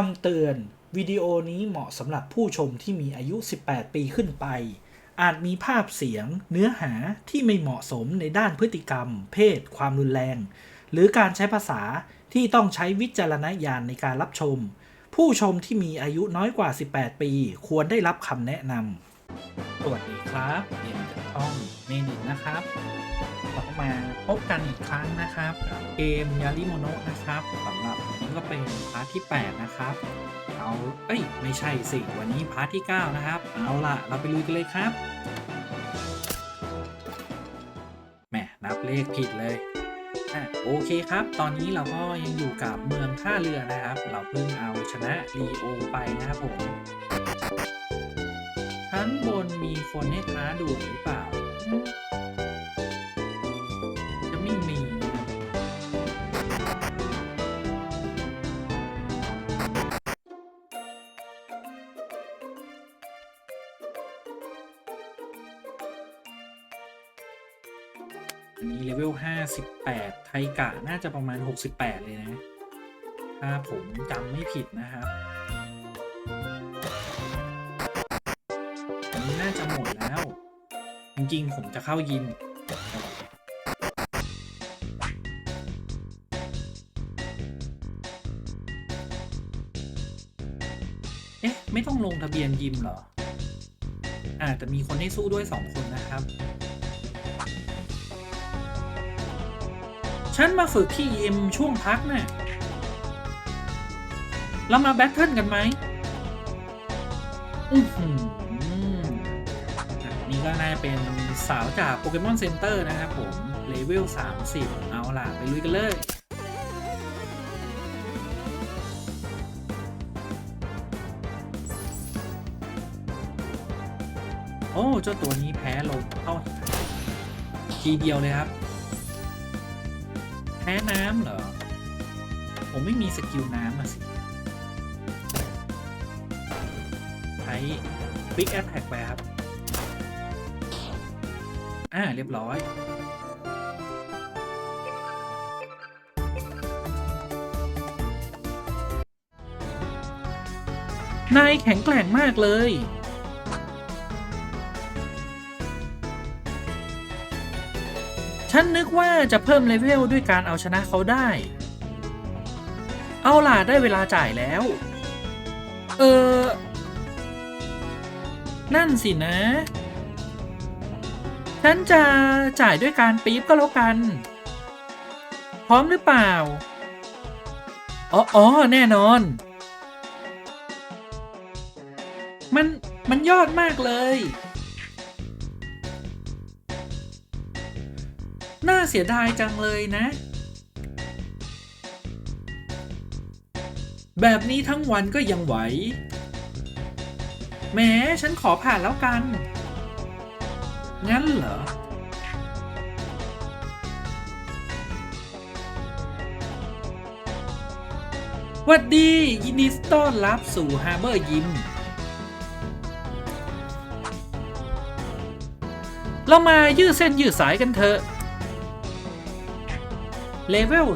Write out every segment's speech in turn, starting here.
คำเตือน วิดีโอนี้เหมาะสำหรับผู้ชมที่มีอายุ 18 ปีขึ้นไป อาจมีภาพเสียง เนื้อหาที่ไม่เหมาะสมในด้านพฤติกรรม เพศ ความรุนแรง หรือการใช้ภาษาที่ต้องใช้วิจารณญาณในการรับชม ผู้ชมที่มีอายุน้อยกว่า 18 ปี ควรได้รับคำแนะนำ สวัสดีครับเรียนจากช่องเมนินนะครับเราก็มาพบกันอีกครั้งนะครับกับ เกมยาริโมโนะนะครับสำหรับวันนี้ก็เป็นพาร์ทที่ 8 นะครับ เอาเอ้ยไม่ใช่สิวันนี้พาร์ทที่ 9 นะครับ เอาล่ะ เราไปลุยกันเลยครับแหมนับเลขผิดเลยอะโอเคครับ ตอนนี้เราก็ยังอยู่กับเมืองท่าเรือนะครับ เราเพิ่งเอาชนะลีโอไปนะครับผม ชั้นบนมีคนให้ท้าดูหรือเปล่า จะไม่มีอันนี้เลเวล 58 ไทกะ น่าจะประมาณ 68 เลยนะ ถ้าผมจำไม่ผิดนะครับ จริงๆผมจะเข้ายิมเอ๊ะ ไม่ต้องลงทะเบียนยิมเหรอ อ่าแต่มีคนให้สู้ด้วยสองคนนะครับ ฉันมาฝึกที่ยิมช่วงพักนะ่ะเรามาแบทเทิลกันไหมอือหือ นี่ก็น่าจะเป็นสาวจากโปเกมอนเซ็นเตอร์นะครับผม เลเวล 30 เอาล่ะ ไปลุยกันเลยโอ้เจ้าตัวนี้แพ้ลงเข้าทีเดียวเลยครับ แพ้น้ำเหรอ ผมไม่มีสกิลน้ำอะสิ ใช้ Big Attack ไปครับ อ่าเรียบร้อย นายแข็งแกร่งมากเลย ฉันนึกว่าจะเพิ่มเลเวลด้วยการเอาชนะเขาได้ เอาล่ะ ได้เวลาจ่ายแล้ว เออ นั่นสินะ ฉันจะจ่ายด้วยการปี๊บก็แล้วกัน พร้อมหรือเปล่า อ๋อออแน่นอน มันมันยอดมากเลย น่าเสียดายจังเลยนะ แบบนี้ทั้งวันก็ยังไหวแหม้ฉันขอผ่านแล้วกัน งั้นเหรอ วัดดี ยินดีต้อนรับสู่ฮาร์เบอร์ยิม เรามายืดเส้นยืดสายกันเถอะ เลเวล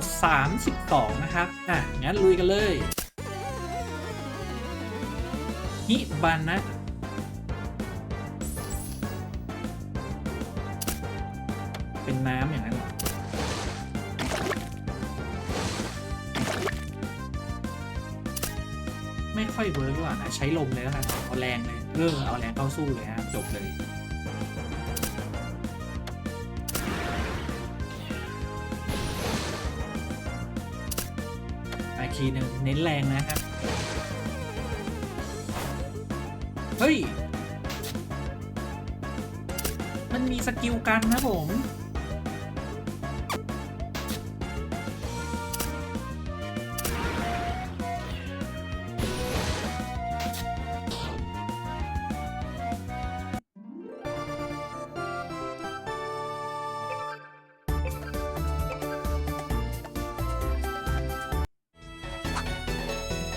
32 นะครับ อะ งั้นลุยกันเลย ฮิบันนะ เป็นน้ำอย่างนั้นหรอไม่ค่อยเวิร์กว่านะใช้ลมเลยแล้วกันเอาแรงเลยเออเอาแรงเข้าสู้เลยฮะจบเลยอีกทีหนึ่งเน้นแรงนะครับ เฮ้ย มันมีสกิลกันนะผม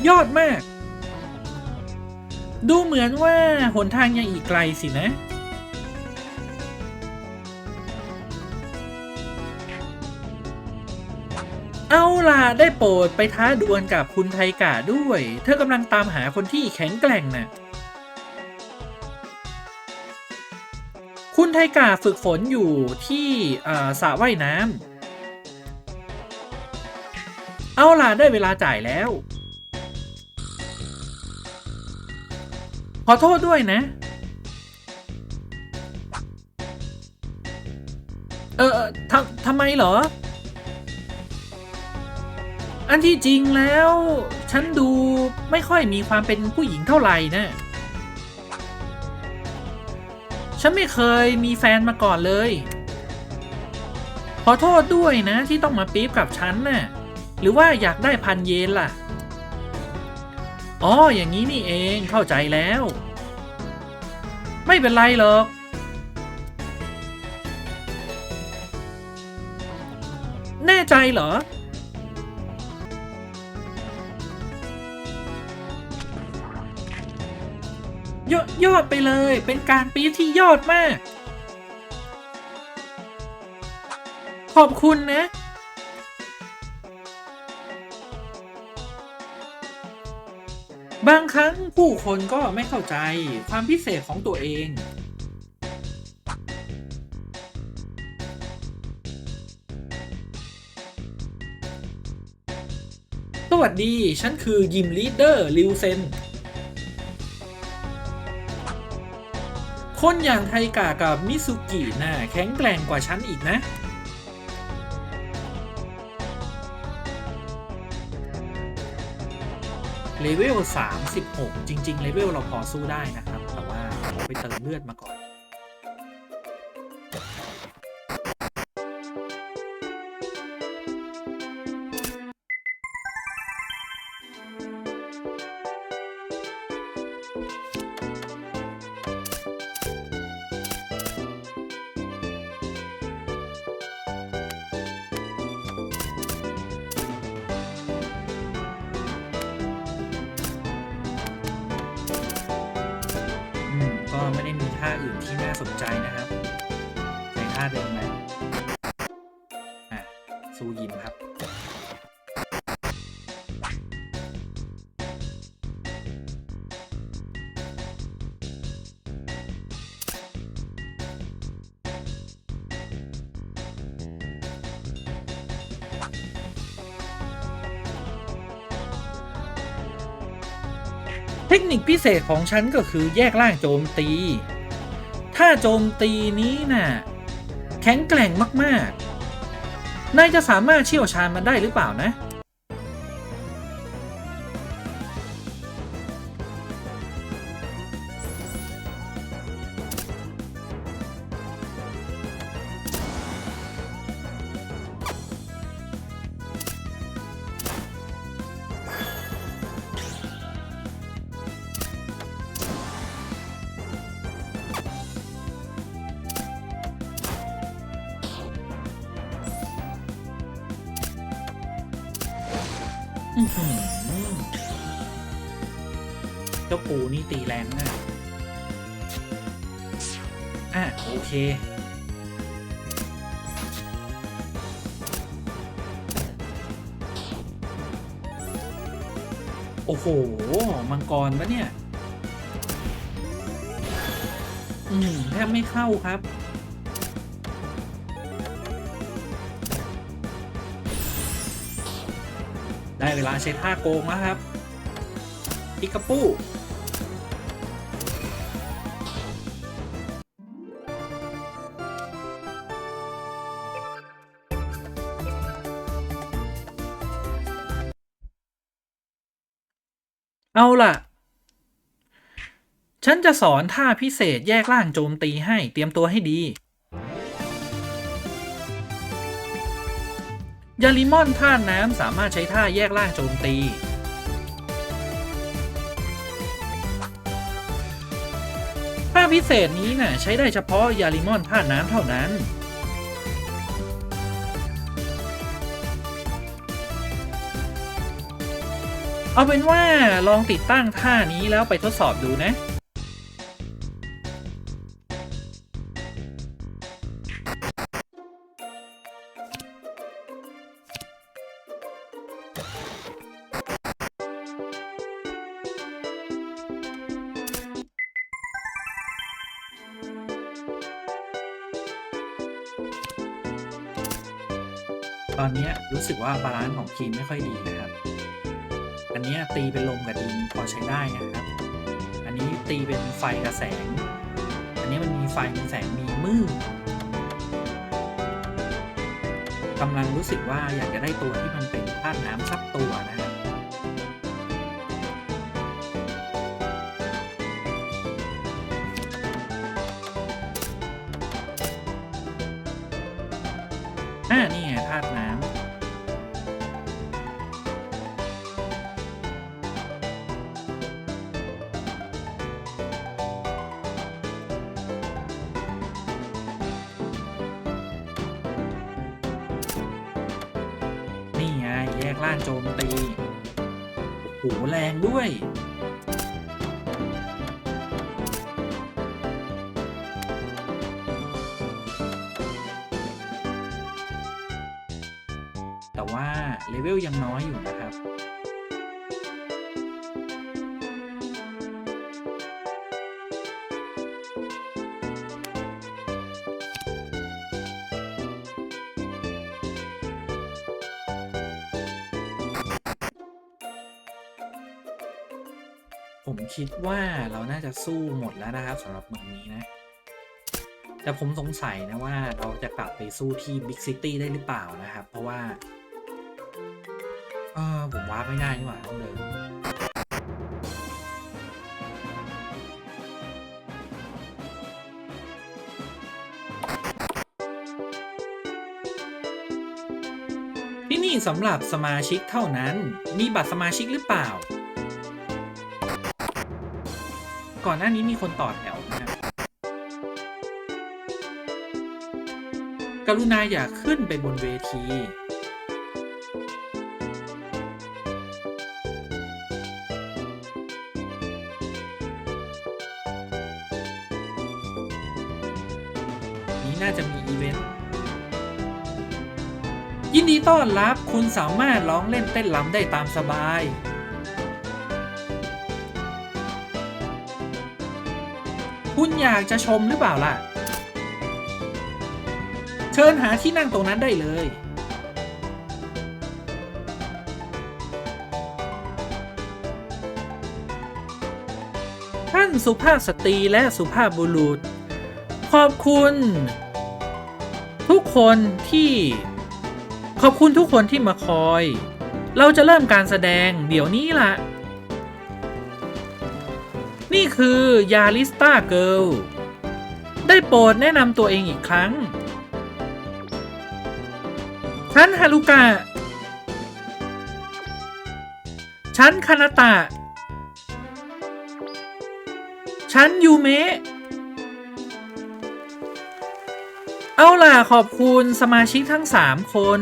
ยอดมาก ดูเหมือนว่าหนทางยังอีกไกลสินะ เอาล่ะ ได้โปรดไปท้าดวลกับคุณไทกะด้วย เธอกำลังตามหาคนที่แข็งแกร่งน่ะคุณไทกะฝึกฝนอยู่ที่อ่อสระว่ายน้ำ เอาล่ะ ได้เวลาจ่ายแล้ว ขอโทษด้วยนะ เออทำทำไมเหรอ อันที่จริงแล้ว ฉันดูไม่ค่อยมีความเป็นผู้หญิงเท่าไหร่นะ ฉันไม่เคยมีแฟนมาก่อนเลย ขอโทษด้วยนะที่ต้องมาปี๊บกับฉันน่ะ หรือว่าอยากได้พันเยนล่ะ อ๋อ อย่างนี้นี่เองเข้าใจแล้ว ไม่เป็นไรหรอก แน่ใจเหรอ ยอดยอดไปเลย เป็นการปี๊ที่ยอดมาก ขอบคุณนะ บางครั้งผู้คนก็ไม่เข้าใจความพิเศษของตัวเอง สวัสดี ฉันคือยิมลีดเดอร์ลิวเซน คนอย่างไทกากับมิสุกิน่ะแข็งแกร่งกว่าฉันอีกนะ เลเวล36 จริง ๆ เลเวลเราพอสู้ได้นะครับ แต่ว่าเราไปเติมเลือดมาก่อน ทคนิคพิเศษของฉันก็คือแยกล่างโจมตี ถ้าโจมตีนี้น่ะแข็งแกร่งมากๆ นายจะสามารถเชี่ยวชาญมันได้หรือเปล่านะ ปูนี่ตีแรงมาก อะ โอเค โอ้โห มังกรปะเนี่ย อืมแทบไม่เข้าครับได้เวลาใช้ท่าโกงแล้วครับ ปิกาปู เอาล่ะ ฉันจะสอนท่าพิเศษแยกล่างโจมตีให้เตรียมตัวให้ดี ยาลิมอนท่าน้ำสามารถใช้ท่าแยกล่างโจมตี ท่าพิเศษนี้น่ะใช้ได้เฉพาะยาลิมอนท่าน้ำเท่านั้น เอาเป็นว่าลองติดตั้งท่านี้แล้วไปทดสอบดูนะ ตอนนี้รู้สึกว่าบาลานซ์ของทีมไม่ค่อยดีนะครับ นี้ตีเป็นลมกับดินพอใช้ได้นะครับ อันนี้ตีเป็นไฟกับแสง อันนี้มันมีไฟมีแสงมีมืดกำลังรู้สึกว่าอยากจะได้ตัวที่มันเป็นธาตุน้ำสักตัวนะครับ กล่างโจมตีโอ้โหแรงด้วยแต่ว่าเลเวลยังน้อย คิดว่าเราน่าจะสู้หมดแล้วนะครับสำหรับเมืองนี้นะ แต่ผมสงสัยนะว่าเราจะกลับไปสู้ที่บิ๊กซิตี้ได้หรือเปล่านะครับ เพราะว่า เออผมว้าไม่ได้นี่หว่าต้องเดินที่นี่สำหรับสมาชิกเท่านั้น มีบัตรสมาชิกหรือเปล่า ก่อนหน้านี้มีคนต่อแถวนะกรุณาอย่าขึ้นไปบนเวที นี้น่าจะมีอีเวนต์ ยินดีต้อนรับคุณสามารถร้องเล่นเต้นรำได้ตามสบาย คุณอยากจะชมหรือเปล่าล่ะ เชิญหาที่นั่งตรงนั้นได้เลย ท่านสุภาพสตรีและสุภาพบุรุษ ขอบคุณ ทุกคนที่ ขอบคุณทุกคนที่มาคอย เราจะเริ่มการแสดงเดี๋ยวนี้ล่ะ คือยาลิสตาเกิลได้โปรดแนะนำตัวเองอีกครั้ง ฉันฮารุกะ ฉันคานาตะ ฉันยูเมะ เอาล่ะขอบคุณสมาชิกทั้งสามคน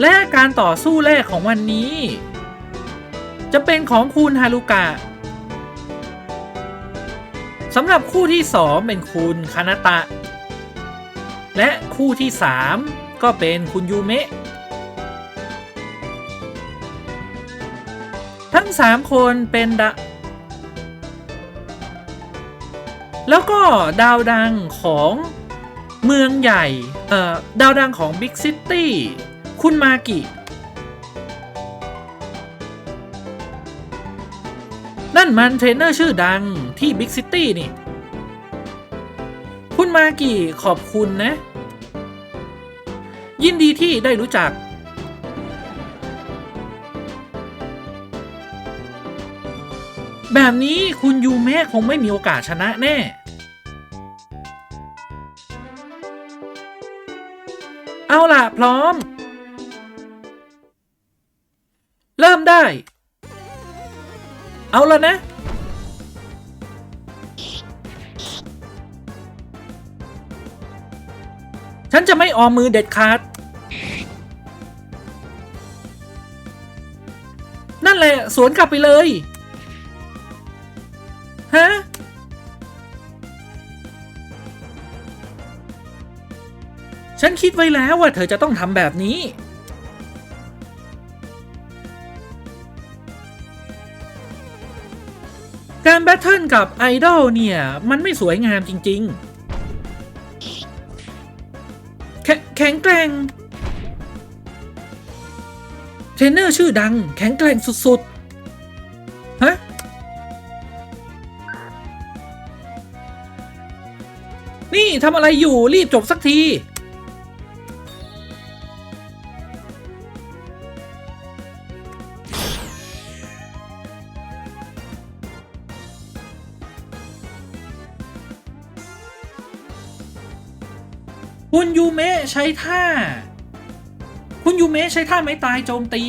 และการต่อสู้แรกของวันนี้ จะเป็นของคุณฮารุกะสำหรับคู่ที่สองเป็นคุณคานาตะ และคู่ที่สามก็เป็นคุณยูเมะทั้งสามคนเป็นดะแล้วก็ดาวดังของเมืองใหญ่ เอ่อ ดาวดังของ Big City คุณมากิ นั่นมันเทรนเนอร์ชื่อดังที่ Big City นี่ คุณมากิขอบคุณนะ ยินดีที่ได้รู้จัก แบบนี้คุณยูเมะคงไม่มีโอกาสชนะแน่เอาล่ะ พร้อม ได้ เอาละนะ ฉันจะไม่ออมมือเด็ดขาด นั่นแหละ สวนกลับไปเลย ฮะฉันคิดไว้แล้วว่าเธอจะต้องทำแบบนี้ ทเทิลกับไอดอลเนี่ย มันไม่สวยงามจริง ๆ แขแข็งแกร่ง เทรนเนอร์ชื่อดัง แข็งแกร่งสุด ๆ ฮะ นี่ทำอะไรอยู่รีบจบสักที ช้ท่า คุณยูเมะใช้ท่าไม้ตายโจมตี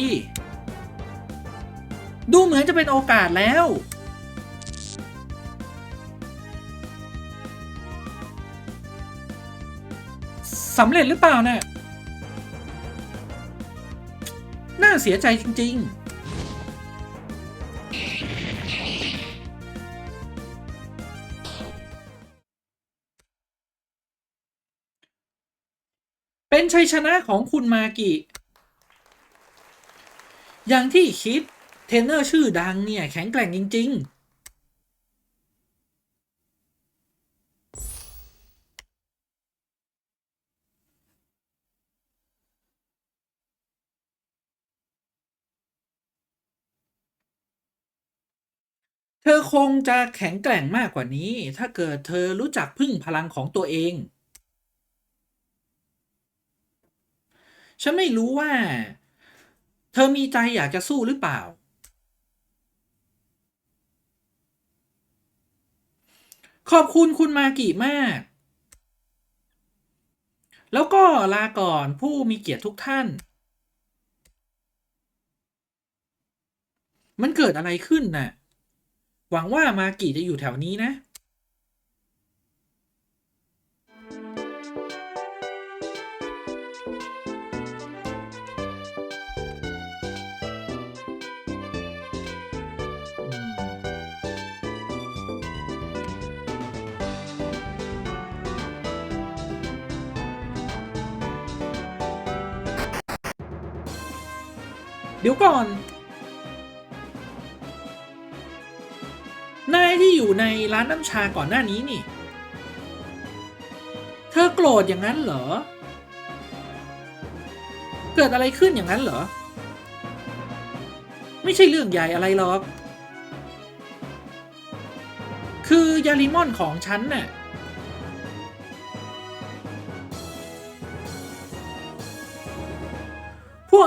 ดูเหมือนจะเป็นโอกาสแล้ว สำเร็จหรือเปล่าเนี่ยน่าเสียใจจริง ๆ ชัยชนะของคุณมากิอย่างที่คิด เทนเนอร์ชื่อดังเนี่ย แข็งแกร่งจริง ๆเธอคงจะแข็งแกร่งมากกว่านี้ ถ้าเกิดเธอรู้จักพึ่งพลังของตัวเอง ฉันไม่รู้ว่า เธอมีใจอยากจะสู้หรือเปล่า ขอบคุณคุณมากิมาก แล้วก็ลาก่อนผู้มีเกียรติทุกท่าน มันเกิดอะไรขึ้นน่ะ หวังว่ามากิจะอยู่แถวนี้นะ ดี๋ยวก่อน นายที่อยู่ในร้านน้ำชาก่อนหน้านี้นี่ เธอโกรธอย่างนั้นเหรอ เกิดอะไรขึ้นอย่างนั้นเหรอ ไม่ใช่เรื่องใหญ่อะไรหรอก คือยาลิมอนของฉันน่ะ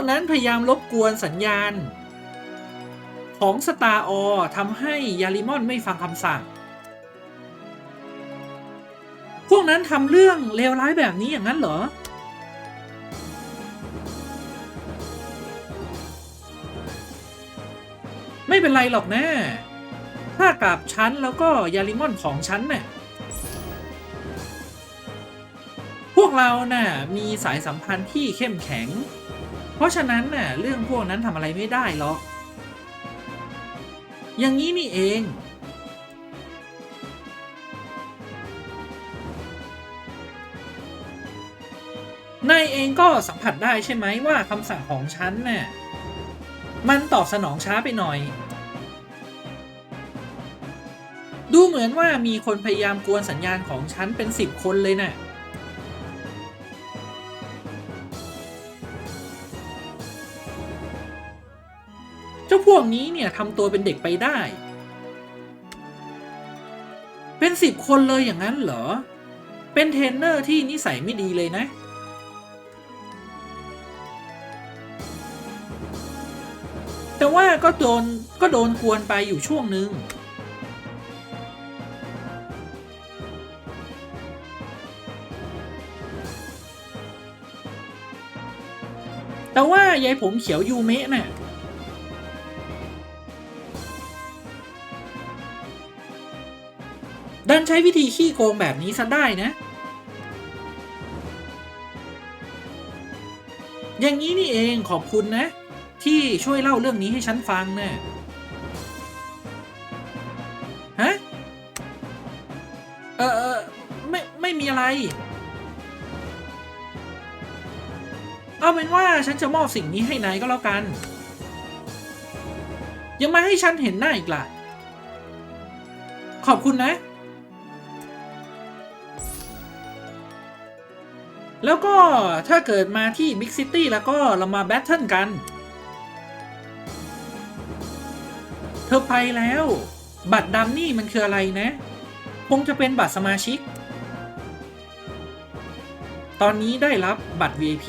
กนั้นพยายามรบกวนสัญญาณ ของสตาร์ออทำให้ยาลิมอนไม่ฟังคำสั่ง พวกนั้นทำเรื่องเลวร้ายแบบนี้อย่างนั้นเหรอ ไม่เป็นไรหรอกนะถ้ากับฉันแล้วก็ยาลิมอนของฉันน่ะพวกเราน่ะมีสายสัมพันธ์ที่เข้มแข็ง เพราะฉะนั้นน่ะเรื่องพวกนั้นทำอะไรไม่ได้หรอก อย่างนี้นี่เอง นายเองก็สัมผัสได้ใช่ไหมว่าคำสั่งของฉันน่ะมันตอบสนองช้าไปหน่อย ดูเหมือนว่ามีคนพยายามกวนสัญญาณของฉันเป็นสิบคนเลยน่ะ เจ้าพวกนี้เนี่ยทำตัวเป็นเด็กไปได้ เป็นสิบคนเลยอย่างนั้นเหรอ เป็นเทรนเนอร์ที่นิสัยไม่ดีเลยนะ แต่ว่าก็โดนก็โดนกวนไปอยู่ช่วงหนึ่งแต่ว่ายายผมเขียวยูเมะน่ะ ใช้วิธีขี้โกงแบบนี้ซะได้นะ อย่างนี้นี่เองขอบคุณนะ ที่ช่วยเล่าเรื่องนี้ให้ฉันฟังนะ่ะฮะ เออเออไม่ไม่มีอะไร เอาเป็นว่าฉันจะมอบสิ่งนี้ให้นายก็แล้วกัน ยังมาให้ฉันเห็นหน้าอีกล่ะ ขอบคุณนะ แล้วก็ถ้าเกิดมาที่บิ๊กซิตี้แล้วก็เรามาแบทเทิลกัน เธอไปแล้ว บัตรดำนี่มันคืออะไรนะ คงจะเป็นบัตรสมาชิก ตอนนี้ได้รับบัตร VIP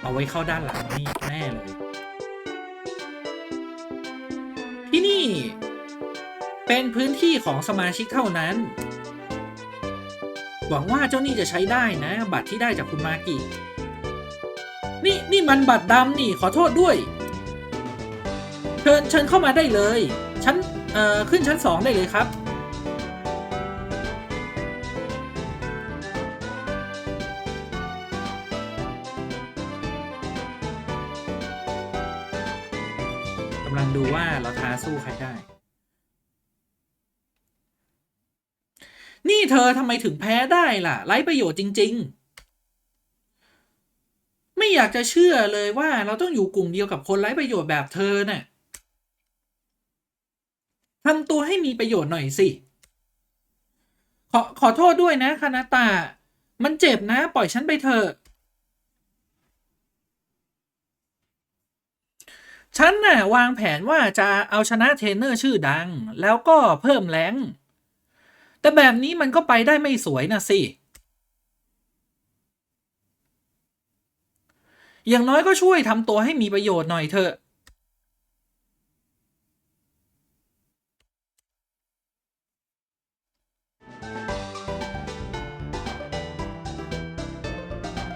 เอาไว้เข้าด้านหลังนี่แน่เลย ที่นี่ เป็นพื้นที่ของสมาชิกเท่านั้น หวังว่าเจ้านี่จะใช้ได้นะ บัตรที่ได้จากคุณมากินี่นี่มันบัตรดำนี่ขอโทษด้วย เชิญเชิญเข้ามาได้เลยชั้นเอ่อขึ้นชั้นสองได้เลยครับ กำลังดูว่าเราท้าสู้ใครได้ นี่เธ อทำไมถึงแพ้ได้ล่ะ ไร้ประโยชน์จริง ๆ ไม่อยากจะเชื่อเลยว่าเราต้องอยู่กลุ่มเดียวกับคนไร้ประโยชน์แบบเธอน่ะทำตัวให้มีประโยชน์หน่อยสิ ขอขอโทษด้วยนะคานาตา มันเจ็บนะ ปล่อยฉันไปเถอะ ฉันน่ะวางแผนว่าจะเอาชนะเทรนเนอร์ชื่อดัง แล้วก็เพิ่มแรง แต่แบบนี้มันก็ไปได้ไม่สวยนะสิ อย่างน้อยก็ช่วยทำตัวให้มีประโยชน์หน่อยเถอะ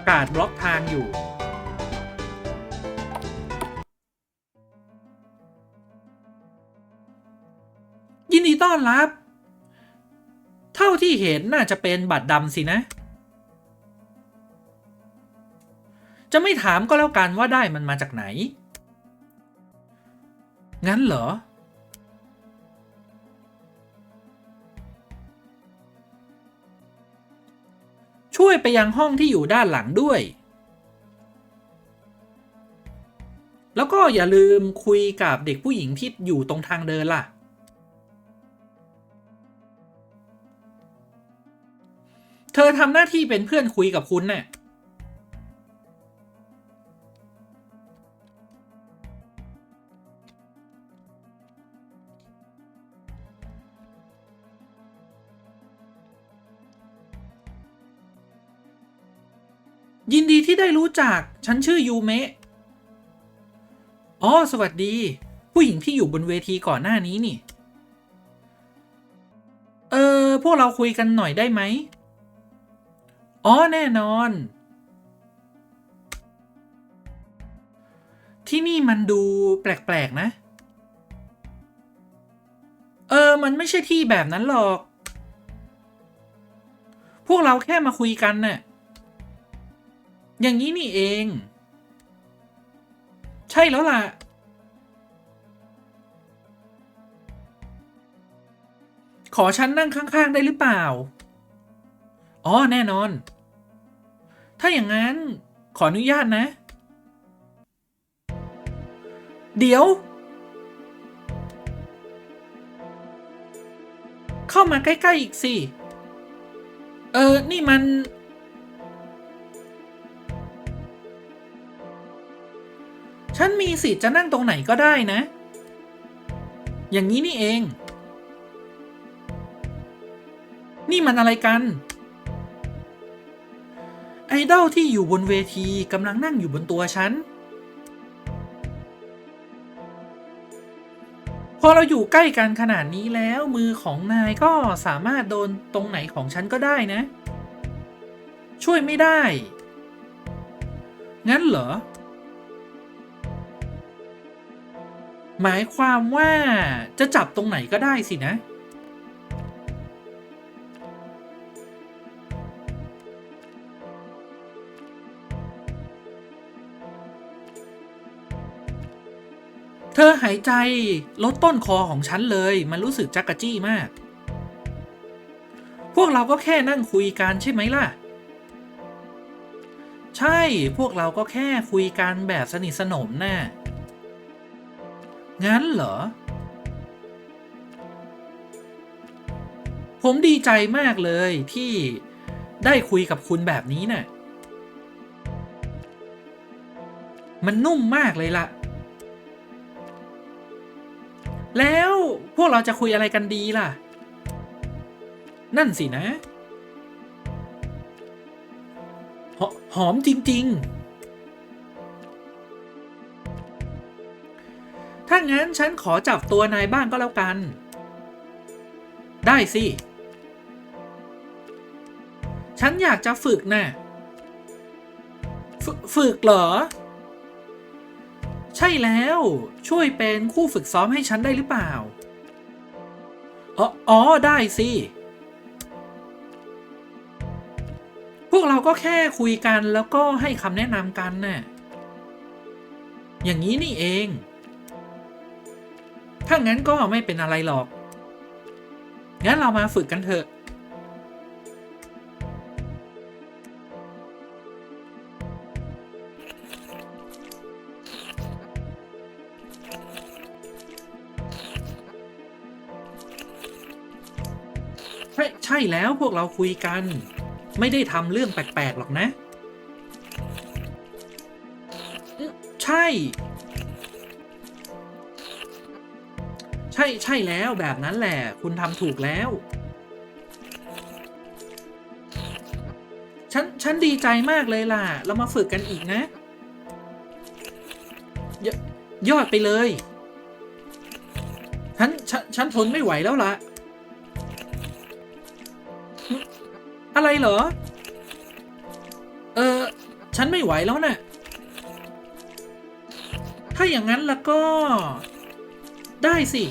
กาดบล็อกทางอยู่ ยินดีต้อนรับ เท่าที่เห็นน่าจะเป็นบัตรดำสินะ จะไม่ถามก็แล้วกันว่าได้มันมาจากไหน งั้นเหรอ ช่วยไปยังห้องที่อยู่ด้านหลังด้วยแล้วก็อย่าลืมคุยกับเด็กผู้หญิงที่อยู่ตรงทางเดินล่ะ เธอทำหน้าที่เป็นเพื่อนคุยกับคุณน่ะยินดีที่ได้รู้จัก ฉันชื่อยูเมะ อ๋อ สวัสดี ผู้หญิงที่อยู่บนเวทีก่อนหน้านี้นี่ เออ พวกเราคุยกันหน่อยได้ไหม อ๋อแน่นอน ที่นี่มันดูแปลกๆนะ เออ มันไม่ใช่ที่แบบนั้นหรอก พวกเราแค่มาคุยกันน่ะ อย่างนี้นี่เอง ใช่แล้วล่ะขอฉันนั่งข้าง ๆ ได้หรือเปล่า อ๋อ แน่นอน ถ้าอย่างนั้นขออนุญาตนะ เดี๋ยว เข้ามาใกล้ ๆ อีกสิ เออ นี่มัน ฉันมีสิทธิ์จะนั่งตรงไหนก็ได้นะ อย่างนี้นี่เอง นี่มันอะไรกัน ดอลที่อยู่บนเวทีกำลังนั่งอยู่บนตัวฉัน พอเราอยู่ใกล้กันขนาดนี้แล้วมือของนายก็สามารถโดนตรงไหนของฉันก็ได้นะ ช่วยไม่ได้ งั้นเหรอ หมายความว่าจะจับตรงไหนก็ได้สินะ เธอหายใจลดต้นคอของฉันเลย มันรู้สึกจักกะจี้มาก พวกเราก็แค่นั่งคุยกันใช่ไหมล่ะ ใช่พวกเราก็แค่คุยกันแบบสนิทสนมน่ะงั้นเหรอ ผมดีใจมากเลยที่ได้คุยกับคุณแบบนี้น่ะมันนุ่มมากเลยล่ะ แล้วพวกเราจะคุยอะไรกันดีล่ะ นั่นสินะ หหอมจริง ๆ ถ้างั้นฉันขอจับตัวนายบ้างก็แล้วกัน ได้สิ ฉันอยากจะฝึกนะ่ะ ฝึกเหรอ ช่แล้ว ช่วยเป็นคู่ฝึกซ้อมให้ฉันได้หรือเปล่า อ๋ออได้สิ พวกเราก็แค่คุยกันแล้วก็ให้คำแนะนำกันน่ะ อย่างนี้นี่เอง ถ้างั้นก็ไม่เป็นอะไรหรอก งั้นเรามาฝึกกันเถอะ ช่ใช่แล้วพวกเราคุยกัน ไม่ได้ทำเรื่องแปลกๆหรอกนะ ใช่ ใช่ใช่แล้วแบบนั้นแหละ คุณทำถูกแล้ว ฉัน ฉันดีใจมากเลยล่ะ เรามาฝึกกันอีกนะ ยยอดไปเลย ฉัน ฉัน ฉันทนไม่ไหวแล้วล่ะ อะไรเหรอ เออ ฉันไม่ไหวแล้วนะ่ะ ถ้าอย่างนั้นแล้วก็ ได้สิ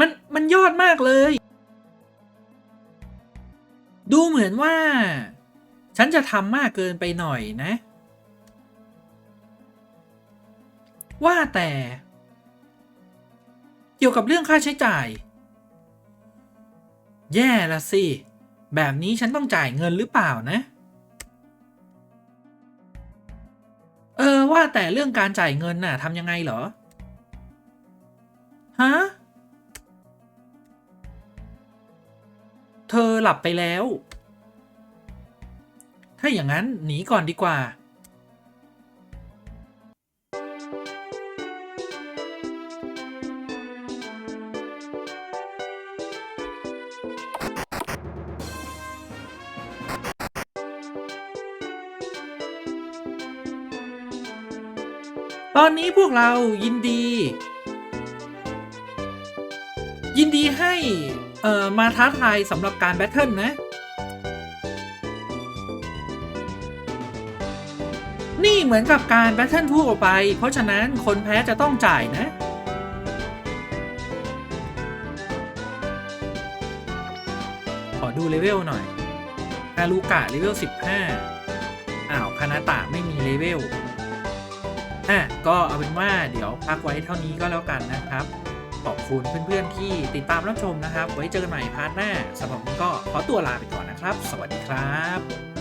มัน มันยอดมากเลย ดูเหมือนว่า ฉันจะทำมากเกินไปหน่อยนะ ว่าแต่ เกี่ยวกับเรื่องค่าใช้จ่าย แย่ละสิ แบบนี้ฉันต้องจ่ายเงินหรือเปล่านะ เออว่าแต่เรื่องการจ่ายเงินน่ะทำยังไงเหรอ ฮะ เธอหลับไปแล้ว ถ้าอย่างนั้นหนีก่อนดีกว่า ตอนนี้พวกเรายินดี ยินดีให้เอ่อมาท้าทายสำหรับการแบทเทิลนะ นี่เหมือนกับการแบทเทิลทั่วไป เพราะฉะนั้นคนแพ้จะต้องจ่ายนะ ขอดูเลเวลหน่อยอาลูกะเลเวล 15 อ้าวคานาตะไม่มีเลเวล อะก็เอาเป็นว่าเดี๋ยวพักไว้เท่านี้ก็แล้วกันนะครับ ขอบคุณเพื่อนๆที่ติดตามรับชมนะครับ ไว้เจอกันใหม่พาร์ทหน้าสำหรับวันนี้ก็ขอตัวลาไปก่อนนะครับ สวัสดีครับ